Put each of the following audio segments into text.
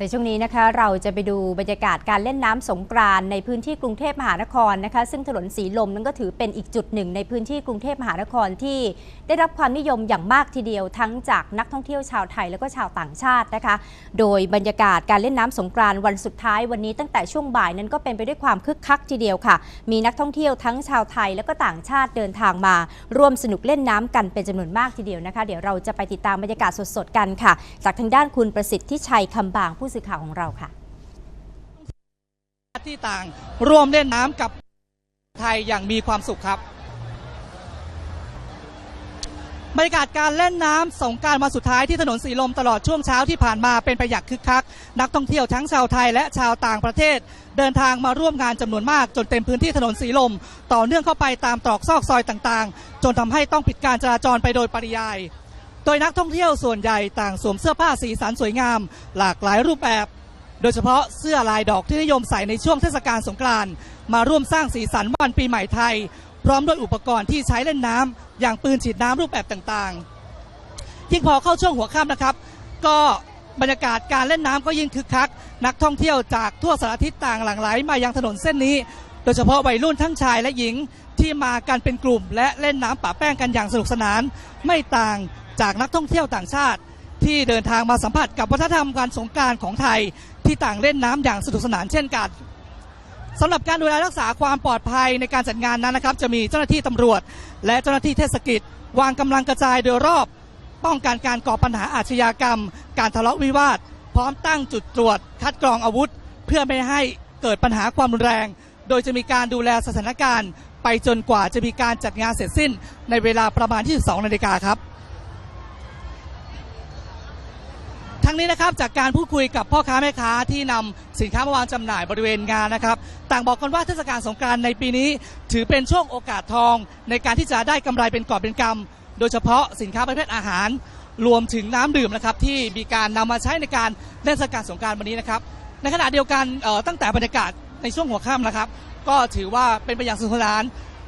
ในช่วงนี้นะคะเราจะไปดูบรรยากาศการเล่นน้ำสงกรานในพื้นที่กรุงเทพมหานครนะคะ ซึ่งถนนสีลมนั้นก็ถือเป็นอีกจุดหนึ่ง ในพื้นที่กรุงเทพมหานครที่ได้รับความนิยมอย่างมากทีเดียว ทั้งจากนักท่องเที่ยวชาวไทยแล้วก็ชาวต่างชาตินะคะ โดยบรรยากาศการเล่นน้ำสงกรานวันสุดท้ายวันนี้ตั้งแต่ช่วงบ่ายนั้นก็เป็นไปด้วยความคึกคักทีเดียวค่ะ มีนักท่องเที่ยวทั้งชาวไทยแล้วก็ต่างชาติเดินทางมา ร่วมสนุกเล่นน้ำกันเป็นจำนวนมากทีเดียวนะคะ เดี๋ยวเราจะไปติดตามบรรยากาศสดๆกันค่ะ จากทางด้านคุณประสิทธิ์ที่ชัยคำบางผู้สื่อข่าวของเราค่ะ ที่ต่างร่วมเล่นน้ำกับไทยอย่างมีความสุขครับบรรยากาศการเล่นน้ำสงการมาสุดท้ายที่ถนนสีลมตลอดช่วงเช้าที่ผ่านมาเป็นไปอย่างคึกคัก นักท่องเที่ยวทั้งชาวไทยและชาวต่างประเทศ เดินทางมาร่วมงานจำนวนมากจนเต็มพื้นที่ถนนสีลม ต่อเนื่องเข้าไปตามตรอกซอกซอยต่างๆ จนทำให้ต้องปิดการจราจรไปโดยปริยาย โดยนักท่องเที่ยวส่วนใหญ่ต่างสวมเสื้อผ้าสีสันสวยงาม หลากหลายรูปแบบ โดยเฉพาะเสื้อลายดอกที่นิยมใส่ในช่วงเทศกาลสงกรานต์มาร่วมสร้างสีสันวันปีใหม่ไทย พร้อมด้วยอุปกรณ์ที่ใช้เล่นน้ำอย่างปืนฉีดน้ำรูปแบบต่างๆ ยิ่งพอเข้าช่วงหัวค่ำนะครับ ก็บรรยากาศการเล่นน้ำก็ยิ่งคึกคัก นักท่องเที่ยวจากทั่วสารทิศต่างหลั่งไหลมายังถนนเส้นนี้ โดยเฉพาะวัยรุ่นทั้งชายและหญิงที่มากันเป็นกลุ่ม และเล่นน้ำป่าแป้งกันอย่างสนุกสนาน ไม่ต่าง จากนักท่องเที่ยวต่างชาติ ที่เดินทางมาสัมผัสกับวัฒนธรรมการสงการของไทยที่ต่างเล่นน้ำอย่างสนุกสนานเช่นกันสำหรับการดูแลรักษาความปลอดภัยในการจัดงานนั้นนะครับ จะมีเจ้าหน้าที่ตำรวจ และเจ้าหน้าที่เทศกิจ วางกำลังกระจายโดยรอบ ป้องกันการก่อปัญหาอาชญากรรม การทะเลาะวิวาท พร้อมตั้งจุดตรวจ คัดกรองอาวุธ เพื่อไม่ให้เกิดปัญหาความรุนแรง โดยจะมีการดูแลสถานการณ์ ไปจนกว่าจะมีการจัดงานเสร็จสิ้น ในเวลาประมาณ 22 นาฬิกาครับ ทั้งนี้นะครับจากการพูดคุยกับพ่อค้าแม่ค้าที่นำสินค้ามาวางจำหน่ายบริเวณงานนะครับ ต่างบอกกันว่าเทศกาลสงกานต์ในปีนี้ ถือเป็นช่วงโอกาสทอง ในการที่จะได้กำไรเป็นกอบเป็นกำโดยเฉพาะสินค้าประเภทอาหาร รวมถึงน้ำดื่มนะครับที่มีการนำมาใช้ในการเทศกาลสงกานต์วันนี้นะครับ ในขณะเดียวกันตั้งแต่บรรยากาศในช่วงหัวค่ำนะครับ ก็ถือว่าเป็นไปอย่างสนุกสนาน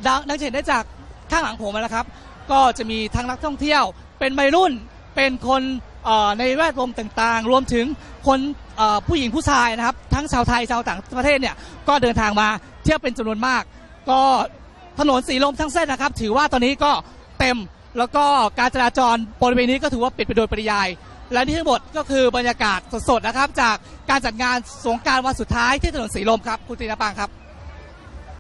ดังจะเห็นได้จากข้างหลังผมนะครับ ก็จะมีทั้งนักท่องเที่ยว เป็นวัยรุ่นเป็นคน ในแวดวงต่างๆ รวมถึงคนผู้หญิงผู้ชายนะครับ ทั้งชาวไทยชาวต่างประเทศเนี่ยก็เดินทางมาเที่ยวเป็นจำนวนมาก ก็ถนนสีลมทั้งเส้นนะครับ ถือว่าตอนนี้ก็เต็มแล้วก็การจราจรบริเวณนี้ก็ถือว่าปิดไปโดยปริยาย และนี่ทั้งหมดก็คือบรรยากาศสดๆนะครับ จากการจัดงานสงการวันสุดท้ายที่ถนนสีลมครับ คุณตีนปังครับ